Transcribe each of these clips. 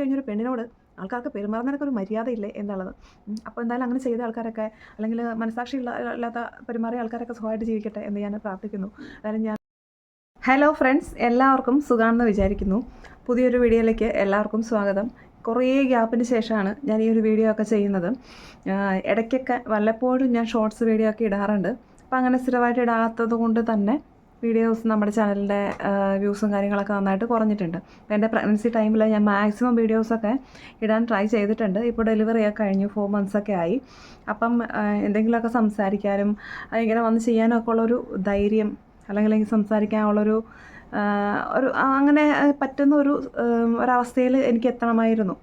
കഴിഞ്ഞൊരു പെണ്ണിനോട് ആൾക്കാർക്ക് പെരുമാറുന്നതിനൊക്കെ ഒരു മര്യാദയില്ലേ എന്നുള്ളത്. അപ്പോൾ എന്തായാലും അങ്ങനെ ചെയ്ത ആൾക്കാരൊക്കെ അല്ലെങ്കിൽ മനസാക്ഷി ഇല്ലാത്ത പെരുമാറിയ ആൾക്കാരൊക്കെ സുഖമായിട്ട് ജീവിക്കട്ടെ എന്ന് ഞാൻ പ്രാർത്ഥിക്കുന്നു. അതായത് ഞാൻ ഹലോ ഫ്രണ്ട്സ് എല്ലാവർക്കും സുഖമാണെന്ന് വിചാരിക്കുന്നു. പുതിയൊരു വീഡിയോയിലേക്ക് എല്ലാവർക്കും സ്വാഗതം. കുറേ ഗ്യാപ്പിന് ശേഷമാണ് ഞാൻ ഈ ഒരു വീഡിയോ ഒക്കെ ചെയ്യുന്നത്. ഇടയ്ക്കൊക്കെ വല്ലപ്പോഴും ഞാൻ ഷോർട്സ് വീഡിയോ ഒക്കെ ഇടാറുണ്ട്. അപ്പോൾ അങ്ങനെ സ്ഥിരമായിട്ട് ഇടാത്തത് കൊണ്ട് തന്നെ വീഡിയോസ് നമ്മുടെ ചാനലിന്റെ വ്യൂസും കാര്യങ്ങളൊക്കെ നന്നായിട്ട് കുറഞ്ഞിട്ടുണ്ട്. അപ്പോൾ എന്റെ പ്രഗ്നൻസി ടൈമിൽ ഞാൻ മാക്സിമം വീഡിയോസൊക്കെ ഇടാൻ ട്രൈ ചെയ്തിട്ടുണ്ട്. ഇപ്പോൾ ഡെലിവറി ഒക്കെ കഴിഞ്ഞു ഫോർ മന്ത്സൊക്കെ ആയി. അപ്പം എന്തെങ്കിലുമൊക്കെ സംസാരിക്കാനും ഇങ്ങനെ വന്ന് ചെയ്യാനൊക്കെ ഉള്ളൊരു ധൈര്യം അല്ലെങ്കിൽ സംസാരിക്കാനുള്ളൊരു ഒരു അങ്ങനെ പറ്റുന്ന ഒരു ഒരവസ്ഥയിൽ എനിക്ക് എത്തണമായിരുന്നു.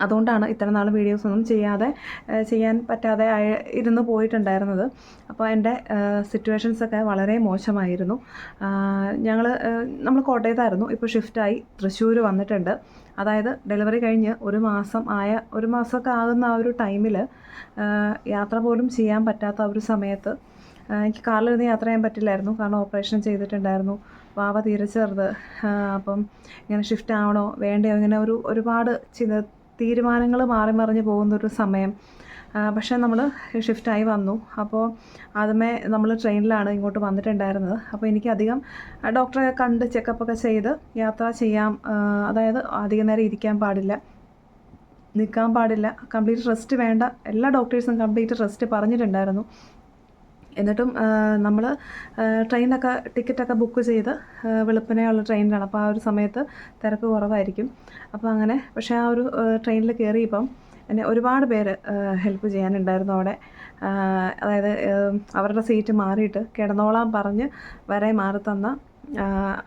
അതുകൊണ്ടാണ് ഇത്ര നാൾ വീഡിയോസൊന്നും ചെയ്യാതെ ചെയ്യാൻ പറ്റാതെ ഇരുന്ന് പോയിട്ടുണ്ടായിരുന്നത്. അപ്പോൾ എന്റെ സിറ്റുവേഷൻസൊക്കെ വളരെ മോശമായിരുന്നു. ഞങ്ങൾ നമ്മൾ കോട്ടയത്തായിരുന്നു. ഇപ്പോൾ ഷിഫ്റ്റായി തൃശ്ശൂർ വന്നിട്ടുണ്ട്. അതായത് ഡെലിവറി കഴിഞ്ഞ് ഒരു മാസം ആയ ഒരു മാസമൊക്കെ ആകുന്ന ആ ഒരു ടൈമിൽ യാത്ര പോലും ചെയ്യാൻ പറ്റാത്ത ഒരു സമയത്ത് എനിക്ക് കാറിലിരുന്ന് യാത്ര ചെയ്യാൻ പറ്റില്ലായിരുന്നു. കാരണം ഓപ്പറേഷൻ ചെയ്തിട്ടുണ്ടായിരുന്നു. വാവ തീരെ ചെറുത്. അപ്പം ഇങ്ങനെ ഷിഫ്റ്റ് ആവണോ വേണ്ടയോ ഇങ്ങനെ ഒരു ഒരുപാട് ചില തീരുമാനങ്ങൾ മാറി മറിഞ്ഞ് പോകുന്നൊരു സമയം. പക്ഷേ നമ്മൾ ഷിഫ്റ്റായി വന്നു. അപ്പോൾ ആദ്യമേ നമ്മൾ ട്രെയിനിലാണ് ഇങ്ങോട്ട് വന്നിട്ടുണ്ടായിരുന്നത്. അപ്പോൾ എനിക്കധികം ഡോക്ടറെ കണ്ട് ചെക്കപ്പൊക്കെ ചെയ്ത് യാത്ര ചെയ്യാം അതായത് അധികം നേരം ഇരിക്കാൻ പാടില്ല നിൽക്കാൻ പാടില്ല കംപ്ലീറ്റ് റെസ്റ്റ് വേണ്ട എല്ലാ ഡോക്ടേഴ്സും കംപ്ലീറ്റ് റെസ്റ്റ് പറഞ്ഞിട്ടുണ്ടായിരുന്നു. എന്നിട്ടും നമ്മൾ ട്രെയിനൊക്കെ ടിക്കറ്റൊക്കെ ബുക്ക് ചെയ്ത് വെളുപ്പിനെയുള്ള ട്രെയിനിലാണ്. അപ്പോൾ ആ ഒരു സമയത്ത് തിരക്ക് കുറവായിരിക്കും. അപ്പോൾ അങ്ങനെ പക്ഷേ ആ ഒരു ട്രെയിനിൽ കയറിയപ്പം എന്നെ ഒരുപാട് പേര് ഹെൽപ്പ് ചെയ്യാനുണ്ടായിരുന്നു അവിടെ. അതായത് അവരുടെ സീറ്റ് മാറിയിട്ട് കിടന്നോളാം പറഞ്ഞ് വരെ മാറി തന്ന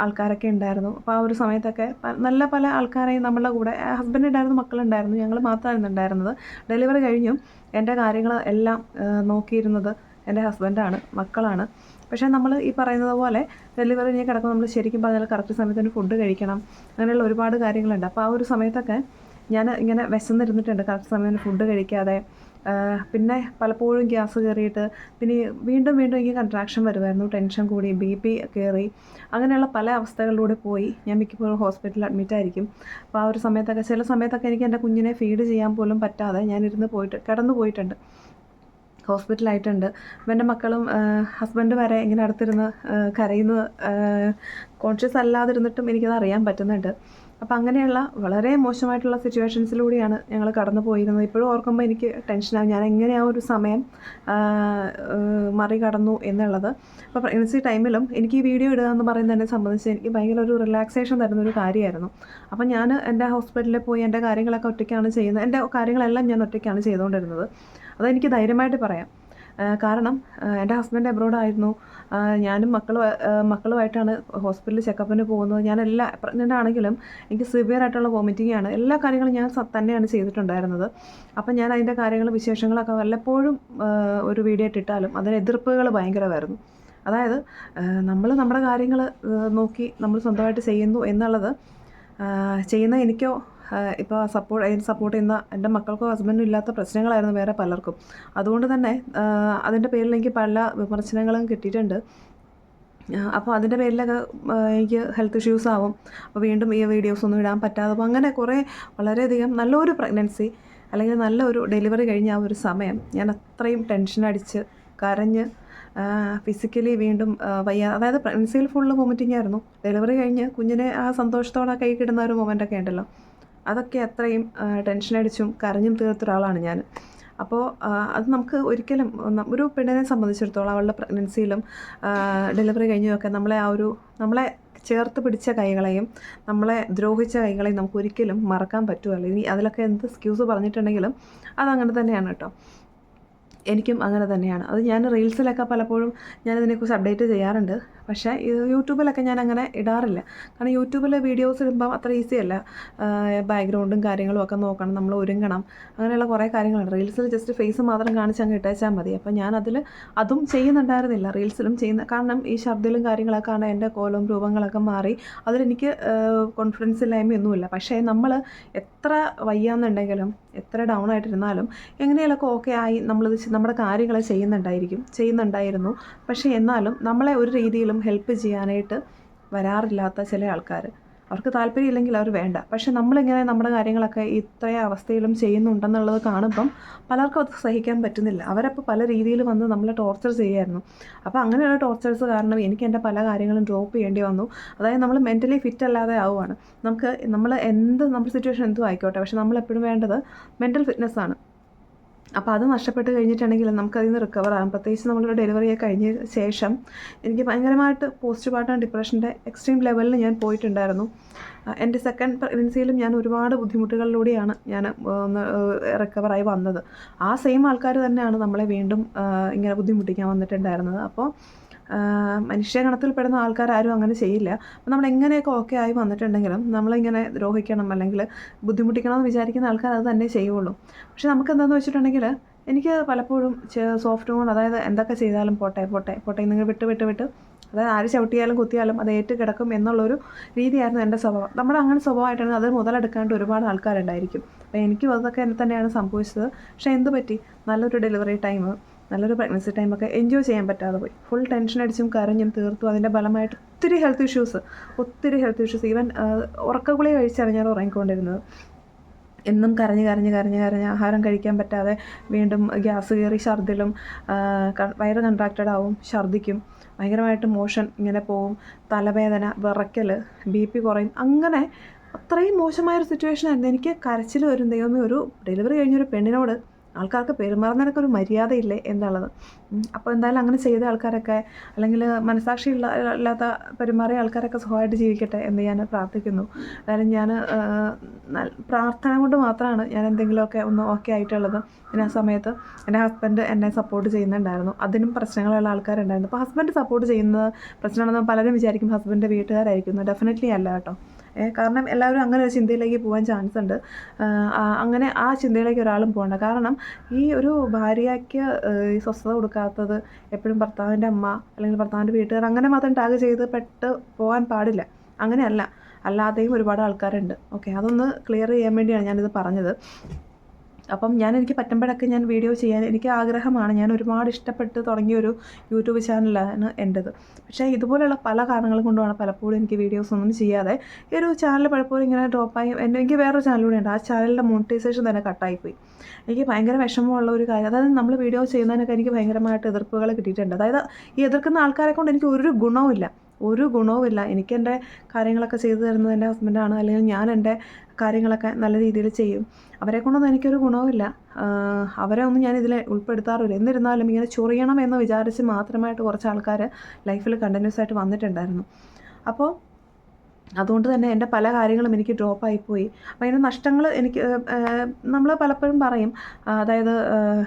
ആൾക്കാരൊക്കെ ഉണ്ടായിരുന്നു. അപ്പോൾ ആ ഒരു സമയത്തൊക്കെ നല്ല പല ആൾക്കാരെയും നമ്മളുടെ കൂടെ ഹസ്ബൻഡ് ഉണ്ടായിരുന്നു മക്കളുണ്ടായിരുന്നു ഞങ്ങൾ മാത്രമായിരുന്നു ഉണ്ടായിരുന്നത്. ഡെലിവറി കഴിഞ്ഞു എന്റെ കാര്യങ്ങൾ എല്ലാം നോക്കിയിരുന്നത് എന്റെ ഹസ്ബൻഡാണ് മക്കളാണ്. പക്ഷേ നമ്മൾ ഈ പറയുന്നത് പോലെ ഡെലിവറി കഴിഞ്ഞ് കിടക്കുമ്പോൾ നമ്മൾ ശരിക്കും പറഞ്ഞാൽ കറക്റ്റ് സമയത്തിന് ഫുഡ് കഴിക്കണം. അങ്ങനെയുള്ള ഒരുപാട് കാര്യങ്ങളുണ്ട്. അപ്പോൾ ആ ഒരു സമയത്തൊക്കെ ഞാൻ ഇങ്ങനെ വിശന്നിരുന്നിട്ടുണ്ട്. കറക്റ്റ് സമയത്തിന് ഫുഡ് കഴിക്കാതെ. പിന്നെ പലപ്പോഴും ഗ്യാസ് കയറിയിട്ട് പിന്നെ വീണ്ടും വീണ്ടും എനിക്ക് കൺട്രാക്ഷൻ വരുമായിരുന്നു. ടെൻഷൻ കൂടി ബി പി കയറി. അങ്ങനെയുള്ള പല അവസ്ഥകളിലൂടെ പോയി ഞാൻ മിക്കപ്പോഴും ഹോസ്പിറ്റലിൽ അഡ്മിറ്റ് ആയിരിക്കും. അപ്പോൾ ആ ഒരു സമയത്തൊക്കെ ചില സമയത്തൊക്കെ എനിക്ക് എന്റെ കുഞ്ഞിനെ ഫീഡ് ചെയ്യാൻ പോലും പറ്റാതെ ഞാനിരുന്ന് പോയിട്ട് കിടന്നു പോയിട്ടുണ്ട്. ഹോസ്പിറ്റലായിട്ടുണ്ട്. അപ്പം എന്റെ മക്കളും ഹസ്ബൻഡ് വരെ ഇങ്ങനെ അടുത്തിരുന്ന് കരയുന്ന കോൺഷ്യസ് അല്ലാതിരുന്നിട്ടും എനിക്കത് അറിയാൻ പറ്റുന്നുണ്ട്. അപ്പം അങ്ങനെയുള്ള വളരെ മോശമായിട്ടുള്ള സിറ്റുവേഷൻസിലൂടെയാണ് ഞങ്ങൾ കടന്നു പോയിരുന്നത് ഇപ്പോഴും ഓർക്കുമ്പോൾ എനിക്ക് ടെൻഷനാണ് ഞാൻ എങ്ങനെ ആ ഒരു സമയം മറികടന്നു എന്നുള്ളത്. അപ്പോൾ പ്രഗ്നൻസി ടൈമിലും എനിക്ക് ഈ വീഡിയോ ഇടുക എന്ന് പറയുന്നതിനെ സംബന്ധിച്ച് എനിക്ക് ഭയങ്കര ഒരു റിലാക്സേഷൻ തരുന്ന ഒരു കാര്യമായിരുന്നു. അപ്പം ഞാൻ എന്റെ ഹോസ്പിറ്റലിൽ പോയി എന്റെ കാര്യങ്ങളൊക്കെ ഒറ്റയ്ക്കാണ് ചെയ്യുന്നത്. എന്റെ കാര്യങ്ങളെല്ലാം ഞാൻ ഒറ്റയ്ക്കാണ് ചെയ്തുകൊണ്ടിരുന്നത്. അതെനിക്ക് ധൈര്യമായിട്ട് പറയാം. കാരണം എന്റെ ഹസ്ബൻഡ് എബ്രോഡ് ആയിരുന്നു. ഞാനും മക്കൾ മക്കളുമായിട്ടാണ് ഹോസ്പിറ്റലിൽ ചെക്കപ്പിന് പോകുന്നത്. ഞാൻ എല്ലാ പ്രഗ്നന്റ് ആണെങ്കിലും എനിക്ക് സിവിയർ ആയിട്ടുള്ള വോമിറ്റിംഗ് ആണ്. എല്ലാ കാര്യങ്ങളും ഞാൻ തന്നെയാണ് ചെയ്തിട്ടുണ്ടായിരുന്നത്. അപ്പം ഞാൻ അതിന്റെ കാര്യങ്ങൾ വിശേഷങ്ങളൊക്കെ വല്ലപ്പോഴും ഒരു വീഡിയോ ഇട്ടിട്ടാലും അതിന് എതിർപ്പുകൾ ഭയങ്കരമായിരുന്നു. അതായത് നമ്മൾ നമ്മുടെ കാര്യങ്ങൾ നോക്കി നമ്മൾ സ്വന്തമായിട്ട് ചെയ്യുന്നു എന്നുള്ളത് ചെയ്യുന്ന എനിക്കോ ഇപ്പോൾ സപ്പോർട്ട് അതിന് സപ്പോർട്ട് ചെയ്യുന്ന എന്റെ മക്കൾക്കോ ഹസ്ബൻഡും ഇല്ലാത്ത പ്രശ്നങ്ങളായിരുന്നു വേറെ പലർക്കും. അതുകൊണ്ട് തന്നെ അതിന്റെ പേരിൽ എനിക്ക് പല വിമർശനങ്ങളും കിട്ടിയിട്ടുണ്ട്. അപ്പോൾ അതിന്റെ പേരിലൊക്കെ എനിക്ക് ഹെൽത്ത് ഇഷ്യൂസ് ആവും. അപ്പോൾ വീണ്ടും ഈ വീഡിയോസ് ഒന്നും ഇടാൻ പറ്റാതെ അപ്പോൾ അങ്ങനെ കുറേ വളരെയധികം നല്ലൊരു പ്രഗ്നൻസി അല്ലെങ്കിൽ നല്ലൊരു ഡെലിവറി കഴിഞ്ഞ ആ ഒരു സമയം ഞാൻ അത്രയും ടെൻഷൻ അടിച്ച് കരഞ്ഞ് ഫിസിക്കലി വീണ്ടും വയ്യ അതായത് പ്രഗ്നൻസിയിൽ ഫുള്ള് വോമിറ്റിംഗ് ആയിരുന്നു. ഡെലിവറി കഴിഞ്ഞ് കുഞ്ഞിനെ ആ സന്തോഷത്തോടെ കൈ കിടുന്ന ഒരു മൊമെന്റൊക്കെ ഉണ്ടല്ലോ. അതൊക്കെ അത്രയും ടെൻഷൻ അടിച്ചും കരഞ്ഞും തീർത്ത ഒരാളാണ് ഞാൻ അപ്പോൾ അത് നമുക്ക് ഒരിക്കലും ഒരു പെണ്ണിനെ സംബന്ധിച്ചിടത്തോളം അവളുടെ പ്രഗ്നൻസിയിലും ഡെലിവറി കഴിഞ്ഞുമൊക്കെ നമ്മളെ ആ ഒരു നമ്മളെ ചേർത്ത് പിടിച്ച കൈകളെയും നമ്മളെ ദ്രോഹിച്ച കൈകളെയും നമുക്ക് ഒരിക്കലും മറക്കാൻ പറ്റുമല്ലോ ഇനി അതിലൊക്കെ എന്ത് എക്സ്ക്യൂസ് പറഞ്ഞിട്ടുണ്ടെങ്കിലും അതങ്ങനെ തന്നെയാണ് കേട്ടോ. എനിക്കും അങ്ങനെ തന്നെയാണ്. അത് ഞാൻ റീൽസിലൊക്കെ പലപ്പോഴും ഞാനിതിനെക്കുറിച്ച് അപ്ഡേറ്റ് ചെയ്യാറുണ്ട്. പക്ഷേ യൂട്യൂബിലൊക്കെ ഞാൻ അങ്ങനെ ഇടാറില്ല. കാരണം യൂട്യൂബിൽ വീഡിയോസ് ഇടുമ്പം അത്ര ഈസി അല്ല ബാക്ക്ഗ്രൗണ്ടും കാര്യങ്ങളും ഒക്കെ നോക്കണം നമ്മൾ ഒരുങ്ങണം. അങ്ങനെയുള്ള കുറേ കാര്യങ്ങളുണ്ട് റീൽസിൽ ജസ്റ്റ് ഫേസ് മാത്രം കാണിച്ച് അങ്ങ് ഇട്ടേച്ചാൽ മതി. അപ്പോൾ ഞാൻ അതിൽ അതും ചെയ്യുന്നുണ്ടായിരുന്നില്ല. റീൽസിലും ചെയ്യുന്ന കാരണം ഈ ശബ്ദത്തിലും കാര്യങ്ങളൊക്കെ ആണ് എന്റെ കോലവും രൂപങ്ങളൊക്കെ മാറി. അതിലെനിക്ക് കോൺഫിഡൻസ് ഇല്ലായ്മയൊന്നുമില്ല. പക്ഷേ നമ്മൾ എത്ര വയ്യാന്നുണ്ടെങ്കിലും എത്ര ഡൗൺ ആയിട്ടിരുന്നാലും എങ്ങനെയൊക്കെ ഓക്കെ ആയി നമ്മൾ നമ്മുടെ കാര്യങ്ങൾ ചെയ്യുന്നുണ്ടായിരിക്കും ചെയ്യുന്നുണ്ടായിരുന്നു. പക്ഷേ എന്നാലും നമ്മളെ ഒരു രീതിയിലും ഹെൽപ്പ് ചെയ്യാനായിട്ട് വരാറില്ലാത്ത ചില ആൾക്കാർ അവർക്ക് താല്പര്യമില്ലെങ്കിൽ അവർ വേണ്ട. പക്ഷെ നമ്മളിങ്ങനെ നമ്മുടെ കാര്യങ്ങളൊക്കെ ഇത്രയും അവസ്ഥയിലും ചെയ്യുന്നുണ്ടെന്നുള്ളത് കാണുമ്പം പലർക്കും അത് സഹിക്കാൻ പറ്റുന്നില്ല. അവരപ്പോൾ പല രീതിയിൽ വന്ന് നമ്മളെ ടോർച്ചർ ചെയ്യുമായിരുന്നു അപ്പോൾ അങ്ങനെയുള്ള ടോർച്ചേഴ്സ് കാരണം എനിക്ക് എന്റെ പല കാര്യങ്ങളും ഡ്രോപ്പ് ചെയ്യേണ്ടി വന്നു. അതായത് നമ്മൾ മെന്റലി ഫിറ്റ് അല്ലാതെ ആവുകയാണ് നമുക്ക് നമ്മൾ എന്ത് നമ്മുടെ സിറ്റുവേഷൻ എന്തും ആയിക്കോട്ടെ. പക്ഷെ നമ്മളെപ്പോഴും വേണ്ടത് മെന്റൽ ഫിറ്റ്നസ് ആണ്. അപ്പോൾ അത് നഷ്ടപ്പെട്ട് കഴിഞ്ഞിട്ടുണ്ടെങ്കിൽ നമുക്കതിൽ നിന്ന് റിക്കവർ ആകും. പ്രത്യേകിച്ച് നമ്മളൊരു ഡെലിവറിയൊക്കെ കഴിഞ്ഞ ശേഷം എനിക്ക് ഭയങ്കരമായിട്ട് പോസ്റ്റ് പാർട്ടം ഡിപ്രഷന്റെ എക്സ്ട്രീം ലെവലിൽ ഞാൻ പോയിട്ടുണ്ടായിരുന്നു. എന്റെ സെക്കൻഡ് പ്രഗ്നൻസിയിലും ഞാൻ ഒരുപാട് ബുദ്ധിമുട്ടുകളിലൂടെയാണ് ഞാൻ റിക്കവറായി വന്നത്. ആ സെയിം ആൾക്കാർ തന്നെയാണ് നമ്മളെ വീണ്ടും ഇങ്ങനെ ബുദ്ധിമുട്ടിക്കാൻ വന്നിട്ടുണ്ടായിരുന്നത്. അപ്പോൾ മനുഷ്യഗണത്തിൽപ്പെടുന്ന ആൾക്കാരും അങ്ങനെ ചെയ്യില്ല. അപ്പം നമ്മൾ എങ്ങനെയൊക്കെ ഓക്കെ ആയി വന്നിട്ടുണ്ടെങ്കിലും നമ്മളിങ്ങനെ ദ്രോഹിക്കണം അല്ലെങ്കിൽ ബുദ്ധിമുട്ടിക്കണം എന്ന് വിചാരിക്കുന്ന ആൾക്കാർ അത് തന്നെ ചെയ്യുള്ളൂ. പക്ഷെ നമുക്ക് എന്താണെന്ന് വെച്ചിട്ടുണ്ടെങ്കിൽ എനിക്ക് പലപ്പോഴും സോഫ്റ്റ് കൊണ്ട് അതായത് എന്തൊക്കെ ചെയ്താലും പോട്ടെ പോട്ടെ പോട്ടെ നിങ്ങൾ വിട്ട് വിട്ട് വിട്ട് അതായത് ആര് ചവിട്ടിയാലും കുത്തിയാലും അത് ഏറ്റ് കിടക്കും എന്നുള്ളൊരു രീതിയായിരുന്നു എന്റെ സ്വഭാവം. നമ്മുടെ അങ്ങനെ സ്വഭാവമായിട്ടാണ് അത് മുതലെടുക്കാണ്ട് ഒരുപാട് ആൾക്കാരുണ്ടായിരിക്കും. അപ്പോൾ എനിക്കും അതൊക്കെ തന്നെയാണ് സംഭവിച്ചത്. പക്ഷേ എന്ത് പറ്റി നല്ലൊരു ഡെലിവറി ടൈം നല്ലൊരു പ്രഗ്നൻസി ടൈമൊക്കെ എൻജോയ് ചെയ്യാൻ പറ്റാതെ പോയി. ഫുൾ ടെൻഷൻ അടിച്ചും കരഞ്ഞും തീർത്തു അതിന്റെ ഫലമായിട്ട് ഒത്തിരി ഹെൽത്ത് ഇഷ്യൂസ് ഒത്തിരി ഹെൽത്ത് ഇഷ്യൂസ് ഈവൻ ഉറക്കഗുളി കഴിച്ചാണ് ഞാൻ ഉറങ്ങിക്കൊണ്ടിരുന്നത്. എന്നും കരഞ്ഞ് കരഞ്ഞ് കരഞ്ഞ് കരഞ്ഞ് ആഹാരം കഴിക്കാൻ പറ്റാതെ വീണ്ടും ഗ്യാസ് കയറി ഛർദിലും വയറ് കൺട്രാക്റ്റഡ് ആവും ഛർദിക്കും ഭയങ്കരമായിട്ട് മോഷൻ ഇങ്ങനെ പോവും തലവേദന വിറയ്ക്കൽ ബി പി കുറയും. അങ്ങനെ അത്രയും മോശമായൊരു സിറ്റുവേഷൻ ആയിരുന്നു. എനിക്ക് കരച്ചിൽ വരും ദൈവമേ ഒരു ഡെലിവറി കഴിഞ്ഞൊരു പെണ്ണിനോട് ആൾക്കാർക്ക് പെരുമാറുന്നതിനൊക്കെ ഒരു മര്യാദയില്ലേ എന്നുള്ളത്. അപ്പോൾ എന്തായാലും അങ്ങനെ ചെയ്ത ആൾക്കാരൊക്കെ അല്ലെങ്കിൽ മനസാക്ഷി ഉള്ള അല്ലാത്ത പെരുമാറിയ ആൾക്കാരൊക്കെ സുഖമായിട്ട് ജീവിക്കട്ടെ എന്ന് ഞാൻ പ്രാർത്ഥിക്കുന്നു. എന്തായാലും ഞാൻ പ്രാർത്ഥന കൊണ്ട് മാത്രമാണ് ഞാൻ എന്തെങ്കിലുമൊക്കെ ഒന്ന് ഓക്കെ ആയിട്ടുള്ളത്. പിന്നെ ആ സമയത്ത് എന്റെ ഹസ്ബൻഡ് എന്നെ സപ്പോർട്ട് ചെയ്യുന്നുണ്ടായിരുന്നു. അതിനും പ്രശ്നങ്ങളുള്ള ആൾക്കാരുണ്ടായിരുന്നു. അപ്പോൾ ഹസ്ബൻഡ് സപ്പോർട്ട് ചെയ്യുന്നത് പ്രശ്നമാണെന്ന് പലരും വിചാരിക്കും ഹസ്ബൻഡിന്റെ വീട്ടുകാരായിരിക്കുന്നു ഡെഫിനറ്റ്ലി അല്ല കേട്ടോ. കാരണം എല്ലാവരും അങ്ങനെ ഒരു ചിന്തയിലേക്ക് പോകാൻ ചാൻസ് ഉണ്ട്. അങ്ങനെ ആ ചിന്തയിലേക്ക് ഒരാളും പോകണ്ട. കാരണം ഈ ഒരു ഭാര്യയ്ക്ക് ഈ സ്വസ്ഥത കൊടുക്കാത്തത് എപ്പോഴും ഭർത്താവിന്റെ അമ്മ അല്ലെങ്കിൽ ഭർത്താവിന്റെ വീട്ടുകാർ അങ്ങനെ മാത്രം ടാഗ് ചെയ്ത് പെട്ട് പോകാൻ പാടില്ല. അങ്ങനെയല്ല. അല്ലാതെയും ഒരുപാട് ആൾക്കാരുണ്ട്. ഓക്കെ അതൊന്ന് ക്ലിയർ ചെയ്യാൻ വേണ്ടിയാണ് ഞാനിത് പറഞ്ഞത്. അപ്പം ഞാൻ എനിക്ക് പറ്റുമ്പോഴൊക്കെ ഞാൻ വീഡിയോ ചെയ്യാൻ എനിക്ക് ആഗ്രഹമാണ്. ഞാൻ ഒരുപാട് ഇഷ്ടപ്പെട്ട് തുടങ്ങിയ ഒരു യൂട്യൂബ് ചാനലാണ് എന്റെത്. പക്ഷേ ഇതുപോലെയുള്ള പല കാരണങ്ങൾ കൊണ്ടുമാണ് പലപ്പോഴും എനിക്ക് വീഡിയോസ് ഒന്നും ചെയ്യാതെ ഈ ഒരു ചാനൽ പലപ്പോഴും ഇങ്ങനെ ഡ്രോപ്പായി എന്റെ എനിക്ക് വേറൊരു ചാനൽ കൂടെ ഉണ്ട്. ആ ചാനലിന്റെ മോണിറ്റൈസേഷൻ തന്നെ കട്ടായിപ്പോയി. എനിക്ക് ഭയങ്കര വിഷമമുള്ള ഒരു കാര്യം. അതായത് നമ്മൾ വീഡിയോ ചെയ്യുന്നതിനൊക്കെ എനിക്ക് ഭയങ്കരമായിട്ട് എതിർപ്പുകൾ കിട്ടിയിട്ടുണ്ട്. അതായത് ഈ എതിർക്കുന്ന ആൾക്കാരെ കൊണ്ട് എനിക്ക് ഒരു ഗുണവുമില്ല. ഒരു ഗുണവുമില്ല. എനിക്ക് എന്റെ കാര്യങ്ങളൊക്കെ ചെയ്തു തരുന്നത് എന്റെ ഹസ്ബൻഡാണ് അല്ലെങ്കിൽ ഞാൻ എന്റെ കാര്യങ്ങളൊക്കെ നല്ല രീതിയിൽ ചെയ്യും. അവരെ കൊണ്ടൊന്നും എനിക്കൊരു ഗുണവുമില്ല. അവരെ ഒന്നും ഞാൻ ഇതിൽ ഉൾപ്പെടുത്താറില്ല. എന്നിരുന്നാലും ഇങ്ങനെ ചൊറിയണം എന്ന് വിചാരിച്ച് മാത്രമായിട്ട് കുറച്ച് ആൾക്കാർ ലൈഫിൽ കണ്ടിന്യൂസ് ആയിട്ട് വന്നിട്ടുണ്ടായിരുന്നു. അപ്പോൾ അതുകൊണ്ട് തന്നെ എന്റെ പല കാര്യങ്ങളും എനിക്ക് ഡ്രോപ്പായി പോയി. അപ്പോൾ അതിന്റെ നഷ്ടങ്ങൾ എനിക്ക് നമ്മൾ പലപ്പോഴും പറയും. അതായത്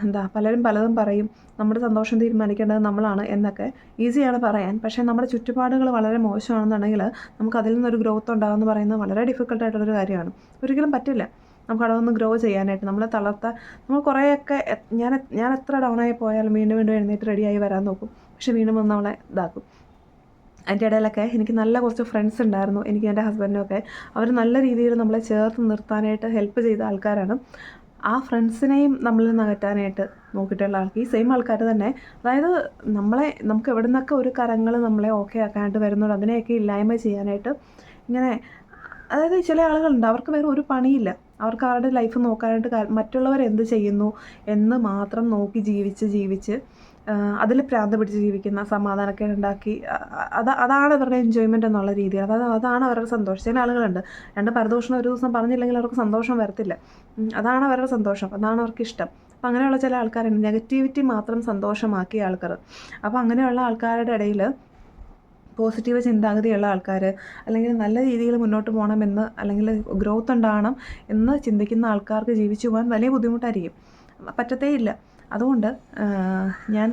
എന്താ പലരും പലതും പറയും. നമ്മുടെ സന്തോഷം തീരുമാനിക്കേണ്ടത് നമ്മളാണ് എന്നൊക്കെ ഈസിയാണ് പറയാൻ. പക്ഷേ നമ്മുടെ ചുറ്റുപാടുകൾ വളരെ മോശമാണെന്നുണ്ടെങ്കിൽ നമുക്ക് അതിൽ നിന്നൊരു ഗ്രോത്ത് ഉണ്ടാകുമെന്ന് പറയുന്നത് വളരെ ഡിഫിക്കൽട്ടായിട്ടുള്ളൊരു കാര്യമാണ്. ഒരിക്കലും പറ്റില്ല. നമുക്ക് അവിടെ ഒന്ന് ഗ്രോ ചെയ്യാനായിട്ട്. നമ്മളെ തളർത്ത നമ്മൾ കുറേയൊക്കെ ഞാൻ ഞാൻ എത്ര ഡൗൺ ആയി പോയാലും വീണ്ടും വീണ്ടും എഴുന്നേറ്റ് റെഡിയായി വരാൻ നോക്കും. പക്ഷേ വീണ്ടും വന്ന് നമ്മളെ ഇതാക്കും. അതിന്റെ ഇടയിലൊക്കെ എനിക്ക് നല്ല കുറച്ച് ഫ്രണ്ട്സ് ഉണ്ടായിരുന്നു എനിക്ക് എന്റെ ഹസ്ബൻഡിനും ഒക്കെ. അവർ നല്ല രീതിയിൽ നമ്മളെ ചേർത്ത് നിർത്താനായിട്ട് ഹെൽപ്പ് ചെയ്ത ആൾക്കാരാണ്. ആ ഫ്രണ്ട്സിനെയും നമ്മളിൽ നിന്ന് അകറ്റാനായിട്ട് നോക്കിയിട്ടുള്ള ആൾക്ക് ഈ സെയിം ആൾക്കാർ തന്നെ. അതായത് നമ്മളെ നമുക്ക് എവിടെ നിന്നൊക്കെ ഒരു കരങ്ങൾ നമ്മളെ ഓക്കെ ആക്കാനായിട്ട് വരുന്നുണ്ട് അതിനെയൊക്കെ ഇല്ലായ്മ ചെയ്യാനായിട്ട് ഇങ്ങനെ അതായത് ചില ആളുകളുണ്ട് അവർക്ക് വേറെ ഒരു പണിയില്ല. അവർക്ക് അവരുടെ ലൈഫ് നോക്കാനായിട്ട് മറ്റുള്ളവർ എന്ത് ചെയ്യുന്നു എന്ന് മാത്രം നോക്കി ജീവിച്ച് ജീവിച്ച് അതിൽ പ്രാന്ത് പിടിച്ച് ജീവിക്കുന്ന സമാധാനക്കേട് ഉണ്ടാക്കി അത് അതാണ് അവരുടെ എൻജോയ്മെന്റ് എന്നുള്ള രീതിയിൽ. അതായത് അതാണ് അവരുടെ സന്തോഷം. ചില ആളുകളുണ്ട്. രണ്ട് പരദോഷണം ഒരു ദിവസം പറഞ്ഞില്ലെങ്കിൽ അവർക്ക് സന്തോഷം വരത്തില്ല. അതാണ് അവരുടെ സന്തോഷം. അതാണ് അവർക്ക് ഇഷ്ടം. അപ്പം അങ്ങനെയുള്ള ചില ആൾക്കാരുണ്ട്. നെഗറ്റിവിറ്റി മാത്രം സന്തോഷമാക്കിയ ആൾക്കാർ. അപ്പോൾ അങ്ങനെയുള്ള ആൾക്കാരുടെ ഇടയിൽ പോസിറ്റീവ് ചിന്താഗതിയുള്ള ആൾക്കാർ അല്ലെങ്കിൽ നല്ല രീതിയിൽ മുന്നോട്ട് പോകണമെന്ന് അല്ലെങ്കിൽ ഗ്രോത്ത് ഉണ്ടാകണം എന്ന് ചിന്തിക്കുന്ന ആൾക്കാർക്ക് ജീവിച്ചു പോകാൻ വലിയ ബുദ്ധിമുട്ടായിരിക്കും. പറ്റത്തേ ഇല്ല അതുകൊണ്ട് ഞാൻ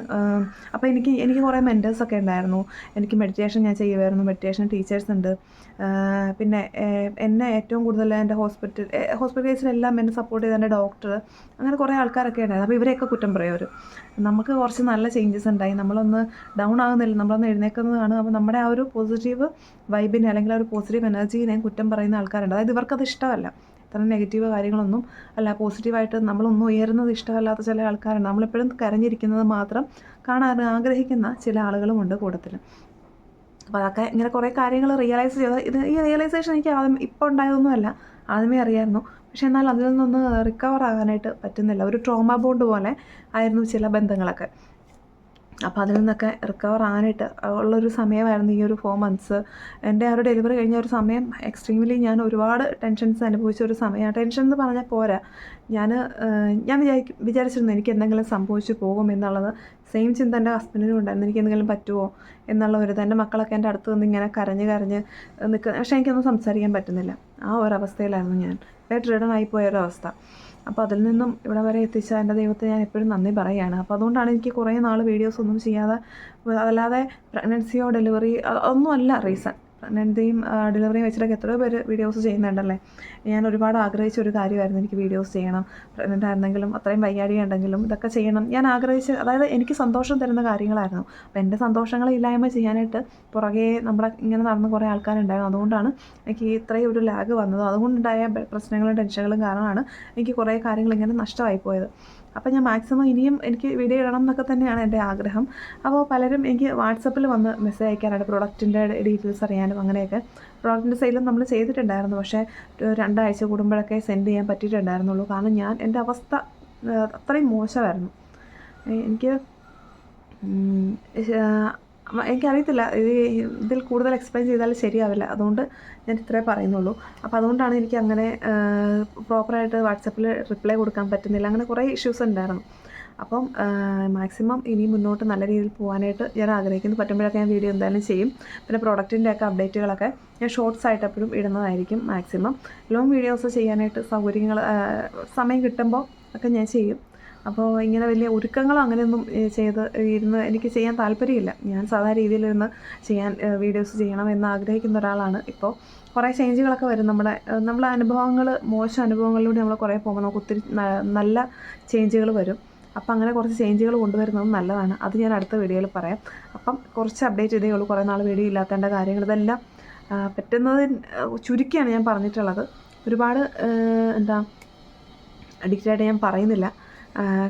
അപ്പോൾ എനിക്ക് എനിക്ക് കുറേ മെന്റേഴ്സൊക്കെ ഉണ്ടായിരുന്നു. എനിക്ക് മെഡിറ്റേഷൻ ഞാൻ ചെയ്യുമായിരുന്നു മെഡിറ്റേഷൻ ടീച്ചേഴ്സ് ഉണ്ട്. പിന്നെ എന്നെ ഏറ്റവും കൂടുതൽ എന്റെ ഹോസ്പിറ്റൽ ഹോസ്പിറ്റൽ കേസിലെല്ലാം എന്നെ സപ്പോർട്ട് ചെയ്ത എന്റെ ഡോക്ടർ അങ്ങനെ കുറേ ആൾക്കാരൊക്കെ ഉണ്ടായിരുന്നു. അപ്പോൾ ഇവരെയൊക്കെ കുറ്റം പറയും അവർ നമുക്ക് കുറച്ച് നല്ല ചേഞ്ചസ് ഉണ്ടായി. നമ്മളൊന്ന് ഡൗൺ ആകുന്നില്ല നമ്മളൊന്ന് എഴുന്നേക്കുന്നതാണ് അപ്പോൾ നമ്മുടെ ആ ഒരു പോസിറ്റീവ് വൈബിനെ അല്ലെങ്കിൽ ആ ഒരു പോസിറ്റീവ് എനർജീനെ കുറ്റം പറയുന്ന ആൾക്കാരുണ്ട്. അതായത് ഇവർക്കത് ഇഷ്ടമല്ല. ഇത്തരം നെഗറ്റീവ് കാര്യങ്ങളൊന്നും അല്ല. പോസിറ്റീവായിട്ട് നമ്മളൊന്നും ഉയരുന്നത് ഇഷ്ടമല്ലാത്ത ചില ആൾക്കാരുണ്ട്. നമ്മളെപ്പോഴും കരഞ്ഞിരിക്കുന്നത് മാത്രം കാണാൻ ആഗ്രഹിക്കുന്ന ചില ആളുകളുമുണ്ട് കൂട്ടത്തിൽ അപ്പോൾ അതൊക്കെ ഇങ്ങനെ കുറേ കാര്യങ്ങൾ റിയലൈസ് ചെയ്ത് ഇത് ഈ റിയലൈസേഷൻ എനിക്ക് ആദ്യം ഇപ്പോൾ ഉണ്ടായതൊന്നുമല്ല ആദ്യമേ അറിയായിരുന്നു. പക്ഷേ എന്നാൽ അതിൽ നിന്നൊന്ന് റിക്കവർ ആകാനായിട്ട് പറ്റുന്നില്ല. ഒരു ട്രോമ ബോണ്ട് പോലെ ആയിരുന്നു ചില ബന്ധങ്ങളൊക്കെ. അപ്പോൾ അതിൽ നിന്നൊക്കെ റിക്കവർ ആകാനായിട്ട് ഉള്ളൊരു സമയമായിരുന്നു ഈ ഒരു ഫോർ മന്ത്സ് എന്റെ ആ ഒരു ഡെലിവറി കഴിഞ്ഞ ഒരു സമയം എക്സ്ട്രീംലി ഞാൻ ഒരുപാട് ടെൻഷൻസ് അനുഭവിച്ച ഒരു സമയമാണ്. ടെൻഷൻ എന്ന് പറഞ്ഞാൽ പോരാ. ഞാൻ ഞാൻ വിചാരിക്കും വിചാരിച്ചിരുന്നു എനിക്ക് എന്തെങ്കിലും സംഭവിച്ചു പോകും എന്നുള്ളത്. സെയിം ചിന്ത എന്റെ ഹസ്ബൻഡിനും ഉണ്ടായിരുന്നു. എനിക്ക് എന്തെങ്കിലും പറ്റുമോ എന്നുള്ള ഒരു തന്നെ മക്കളൊക്കെ എന്റെ അടുത്ത് നിന്ന് ഇങ്ങനെ കരഞ്ഞ് കരഞ്ഞ് നിൽക്കുന്നത് പക്ഷേ എനിക്കൊന്നും സംസാരിക്കാൻ പറ്റുന്നില്ല. ആ ഒരവസ്ഥയിലായിരുന്നു ഞാൻ. ബെഡ് റിഡൺ ആയിപ്പോയ ഒരവസ്ഥ അപ്പോൾ അതിൽ നിന്നും ഇവിടെ വരെ എത്തിച്ച എന്റെ ദൈവത്തെ ഞാൻ എപ്പോഴും നന്ദി പറയുകയാണ്. അപ്പോൾ അതുകൊണ്ടാണ് എനിക്ക് കുറേ നാൾ വീഡിയോസ് ഒന്നും ചെയ്യാതെ അതല്ലാതെ പ്രഗ്നൻസിയോ ഡെലിവറി ഒന്നുമല്ല റീസൺ പ്രഗ്നൻസിയും ഡെലിവറി വെച്ചിട്ടൊക്കെ എത്രയോ പേര് വീഡിയോസ് ചെയ്യുന്നുണ്ടല്ലേ? ഞാൻ ഒരുപാട് ആഗ്രഹിച്ച ഒരു കാര്യമായിരുന്നു എനിക്ക് വീഡിയോസ് ചെയ്യണം. പ്രഗ്നന്റ് ആയിരുന്നെങ്കിലും അത്രയും വയ്യാഴിക ഉണ്ടെങ്കിലും ഇതൊക്കെ ചെയ്യണം. ഞാൻ ആഗ്രഹിച്ച അതായത് എനിക്ക് സന്തോഷം തരുന്ന കാര്യങ്ങളായിരുന്നു. അപ്പോൾ എന്റെ സന്തോഷങ്ങളെ ഇല്ലായ്മ ചെയ്യാനായിട്ട് പുറകെ നമ്മുടെ ഇങ്ങനെ നടന്ന കുറേ ആൾക്കാരുണ്ടായിരുന്നു. അതുകൊണ്ടാണ് എനിക്ക് ഇത്രയും ഒരു ലാഗ് വന്നത്. അതുകൊണ്ടുണ്ടായ പ്രശ്നങ്ങളും ടെൻഷനുകളും കാരണമാണ് എനിക്ക് കുറേ കാര്യങ്ങൾ ഇങ്ങനെ നഷ്ടമായി പോയത് അപ്പോൾ ഞാൻ മാക്സിമം ഇനിയും എനിക്ക് വീഡിയോ ഇടണം എന്നൊക്കെ തന്നെയാണ് എന്റെ ആഗ്രഹം. അപ്പോൾ പലരും എനിക്ക് വാട്സപ്പിൽ വന്ന് മെസ്സേജ് അയക്കാനായിട്ട് പ്രൊഡക്റ്റിന്റെ ഡീറ്റെയിൽസ് അറിയാനും അങ്ങനെയൊക്കെ. പ്രോഡക്റ്റിന്റെ സെയിലും നമ്മൾ ചെയ്തിട്ടുണ്ടായിരുന്നു. പക്ഷേ രണ്ടാഴ്ച കൂടുമ്പോഴൊക്കെ സെൻഡ് ചെയ്യാൻ പറ്റിയിട്ടുണ്ടായിരുന്നുള്ളൂ. കാരണം ഞാൻ എന്റെ അവസ്ഥ അത്രയും മോശമായിരുന്നു. എനിക്ക് എനിക്കറിയത്തില്ല. ഇത് ഇതിൽ കൂടുതൽ എക്സ്പ്ലെയിൻ ചെയ്താൽ ശരിയാവില്ല. അതുകൊണ്ട് ഞാൻ ഇത്രേ പറയുന്നുള്ളൂ. അപ്പോൾ അതുകൊണ്ടാണ് എനിക്ക് അങ്ങനെ പ്രോപ്പറായിട്ട് വാട്സപ്പിൽ റിപ്ലൈ കൊടുക്കാൻ പറ്റുന്നില്ല. അങ്ങനെ കുറേ ഇഷ്യൂസ് ഉണ്ടായിരുന്നു. അപ്പം മാക്സിമം ഇനി മുന്നോട്ട് നല്ല രീതിയിൽ പോകാനായിട്ട് ഞാൻ ആഗ്രഹിക്കുന്നു. പറ്റുമ്പോഴൊക്കെ ഞാൻ വീഡിയോ എന്തായാലും ചെയ്യും. പിന്നെ പ്രോഡക്റ്റിന്റെ ഒക്കെ അപ്ഡേറ്റുകളൊക്കെ ഞാൻ ഷോർട്സ് ആയിട്ട് എപ്പോഴും ഇടുന്നതായിരിക്കും മാക്സിമം ലോങ് വീഡിയോസ് ചെയ്യാനായിട്ട് സൗകര്യങ്ങൾ സമയം കിട്ടുമ്പോൾ ഒക്കെ ഞാൻ ചെയ്യും. അപ്പോൾ ഇങ്ങനെ വലിയ ഒരുക്കങ്ങളോ അങ്ങനെയൊന്നും ചെയ്ത് ഇരുന്ന് എനിക്ക് ചെയ്യാൻ താല്പര്യമില്ല. ഞാൻ സാധാ രീതിയിലിരുന്ന് ചെയ്യാൻ വീഡിയോസ് ചെയ്യണം എന്ന് ആഗ്രഹിക്കുന്ന ഒരാളാണ് ഇപ്പോൾ കുറേ ചേഞ്ചുകളൊക്കെ വരും നമ്മുടെ നമ്മുടെ അനുഭവങ്ങൾ മോശം അനുഭവങ്ങളിലൂടെ നമ്മൾ കുറേ പോകുമ്പോൾ നമുക്ക് ഒത്തിരി നല്ല ചേഞ്ചുകൾ വരും. അപ്പം അങ്ങനെ കുറച്ച് ചേഞ്ചുകൾ കൊണ്ടുവരുന്നത് നല്ലതാണ്. അത് ഞാൻ അടുത്ത വീഡിയോയിൽ പറയാം. അപ്പം കുറച്ച് അപ്ഡേറ്റ് ചെയ്തേ ഉള്ളൂ. കുറേ നാൾ വീഡിയോ ഇല്ലാത്തതിന്റെ കാര്യങ്ങൾ ഇതെല്ലാം പറ്റുന്നത് ചുരുക്കിയാണ് ഞാൻ പറഞ്ഞിട്ടുള്ളത്. ഒരുപാട് എന്താ അഡിക്റ്റായിട്ട് ഞാൻ പറയുന്നില്ല.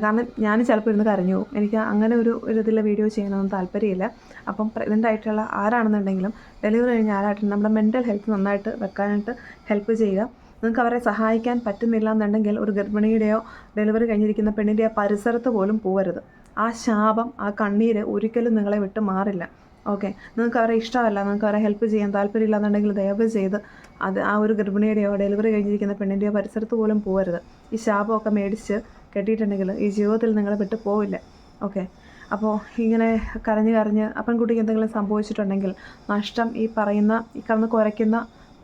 കാരണം ഞാൻ ചിലപ്പോൾ ഇരുന്ന് കരഞ്ഞു പോകും. എനിക്ക് അങ്ങനെ ഒരു ഇതിലെ വീഡിയോ ചെയ്യണമെന്ന് താല്പര്യമില്ല. അപ്പം പ്രഗ്നന്റ് ആയിട്ടുള്ള ആരാണെന്നുണ്ടെങ്കിലും ഡെലിവറി കഴിഞ്ഞ ആരായിട്ടും നമ്മുടെ മെന്റൽ ഹെൽത്ത് നന്നായിട്ട് വെക്കാനായിട്ട് ഹെൽപ്പ് ചെയ്യുക. നിങ്ങൾക്ക് അവരെ സഹായിക്കാൻ പറ്റുന്നില്ല എന്നുണ്ടെങ്കിൽ ഒരു ഗർഭിണിയുടെയോ ഡെലിവറി കഴിഞ്ഞിരിക്കുന്ന പെണ്ണിന്റെയോ പരിസരത്ത് പോലും പോകരുത് ആ ശാപം ആ കണ്ണീര് ഒരിക്കലും നിങ്ങളെ വിട്ട് മാറില്ല. ഓക്കെ നിങ്ങൾക്ക് അവരെ ഇഷ്ടമല്ല നിങ്ങൾക്ക് അവരെ ഹെൽപ്പ് ചെയ്യാൻ താല്പര്യമില്ല എന്നുണ്ടെങ്കിൽ ദയവ് ചെയ്ത് അത് ആ ഒരു ഗർഭിണിയുടെയോ ഡെലിവറി കഴിഞ്ഞിരിക്കുന്ന പെണ്ണിന്റെയോ പരിസരത്ത് പോലും പോകരുത് ഈ ശാപമൊക്കെ മേടിച്ച് കെട്ടിയിട്ടുണ്ടെങ്കിൽ ഈ ജീവിതത്തിൽ നിങ്ങളെ വിട്ടു പോവില്ല. ഓക്കെ? അപ്പോൾ ഇങ്ങനെ കരഞ്ഞ് കരഞ്ഞ് പെൺകുട്ടിക്ക് എന്തെങ്കിലും സംഭവിച്ചിട്ടുണ്ടെങ്കിൽ നഷ്ടം ഈ പറയുന്ന ഈ കടന്ന് കുരയ്ക്കുന്ന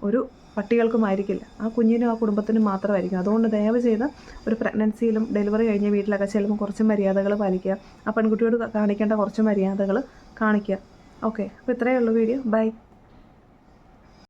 ഒരു പട്ടികൾക്കുമായിരിക്കില്ല. ആ കുഞ്ഞിനും ആ കുടുംബത്തിനും മാത്രമായിരിക്കും. അതുകൊണ്ട് ദയവ് ചെയ്ത് ഒരു പ്രഗ്നൻസിയിലും ഡെലിവറി കഴിഞ്ഞ വീട്ടിലൊക്കെ ചെല്ലുമ്പോൾ കുറച്ച് മര്യാദകൾ പാലിക്കുക. ആ പെൺകുട്ടിയോട് കാണിക്കേണ്ട കുറച്ച് മര്യാദകൾ കാണിക്കുക. ഓക്കെ? അപ്പോൾ ഇത്രയേ ഉള്ളൂ വീഡിയോ. ബൈ.